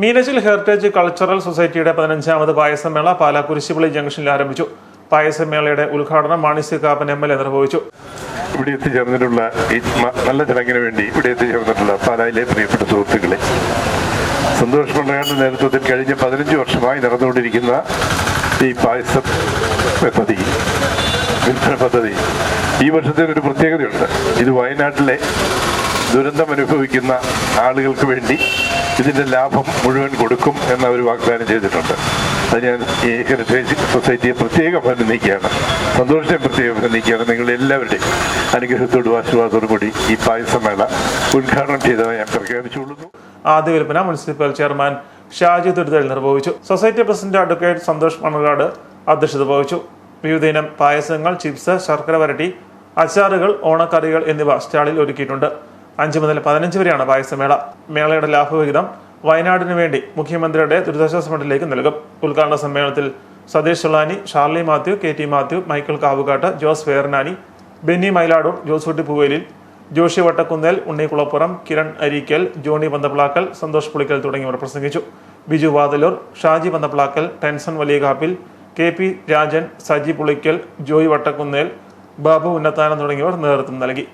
Meenachil heritage cultural സൊസൈറ്റിയുടെ പതിനഞ്ചാമത് പായസമേള പാലാ കുരിശിപ്പള്ളി ജംഗ്ഷനിൽ ആരംഭിച്ചു. പായസമേളയുടെ ഉദ്ഘാടനം Mani C Kappan M L A നിർവഹിച്ചു. ഇവിടെ എത്തിച്ചേർന്നിട്ടുള്ള ഈ നല്ല ചടങ്ങിന് വേണ്ടി ഇവിടെ എത്തിച്ചേർന്നിട്ടുള്ള പാലായിലെ പ്രിയപ്പെട്ട സുഹൃത്തുക്കളെ സന്തോഷ് നേതൃത്വത്തിൽ കഴിഞ്ഞ പതിനഞ്ച് വർഷമായി നടന്നുകൊണ്ടിരിക്കുന്ന ഈ പായസ പദ്ധതി വിൽപ്പന പദ്ധതി ഈ വർഷത്തിന് ഒരു പ്രത്യേകതയുണ്ട്. ഇത് വയനാട്ടിലെ ദുരന്തം അനുഭവിക്കുന്ന ആളുകൾക്ക് വേണ്ടി ഇതിന്റെ ലാഭം മുഴുവൻ കൊടുക്കും എന്ന് ഒരു വാഗ്ദാനം ചെയ്തിട്ടുണ്ട്. അത് ഞാൻ ഈ ഹെറിറ്റേജ് സൊസൈറ്റിയെ പ്രത്യേകം അഭിനന്ദിക്കുകയാണ്. സന്തോഷത്തെ പ്രത്യേകം അഭിനന്ദിക്കുകയാണ്. നിങ്ങൾ എല്ലാവരുടെയും അനുഗ്രഹത്തോടും ആശീർവാദത്തോടും കൂടി ഈ പായസമേള ഉദ്ഘാടനം ചെയ്തതായി ഞാൻ പ്രഖ്യാപിച്ചുകൊള്ളുന്നു. ആദ്യ വിൽപ്പന മുനിസിപ്പൽ ചെയർമാൻ ഷാജി തുരുതൽ നിർവഹിച്ചു. Society president advocate Santhosh Manarcad അധ്യക്ഷത വഹിച്ചു. വിവിധയിനം പായസങ്ങൾ ചിപ്സ് ശർക്കര വരട്ടി അച്ചാറുകൾ ഓണക്കറികൾ എന്നിവ സ്റ്റാളിൽ ഒരുക്കിയിട്ടുണ്ട്. അഞ്ച് മുതൽ പതിനഞ്ച് വരെയാണ് പായസമേള മേളയുടെ ലാഭവിഹിതം വയനാടിനു വേണ്ടി മുഖ്യമന്ത്രിയുടെ ദുരിതാശ്വാസ ഫണ്ടിലേക്ക് നൽകും. ഉദ്ഘാടന സമ്മേളനത്തിൽ സതീഷ് ചുള്ളാനി ഷാർലി മാത്യു കെ ടി മാത്യു മൈക്കിൾ കാവുകാട്ട് ജോസ് വേർനാനി ബെന്നി മൈലാടൂർ ജോസൂട്ടി പൂവേലിൽ ജോഷി വട്ടക്കുന്നേൽ ഉണ്ണി കുളപ്പുറം കിരൺ അരീക്കൽ ജോണി പന്തപ്ലാക്കൽ സന്തോഷ് പുളിക്കൽ തുടങ്ങിയവർ പ്രസംഗിച്ചു. ബിജു വാതലൂർ ഷാജി പന്തപ്ലാക്കൽ ടെൻസൺ വലിയകാപ്പിൽ കെ പി രാജൻ സജി പുളിക്കൽ ജോയി വട്ടക്കുന്നേൽ ബാബു ഉന്നത്താനം തുടങ്ങിയവർ നേതൃത്വം നൽകി.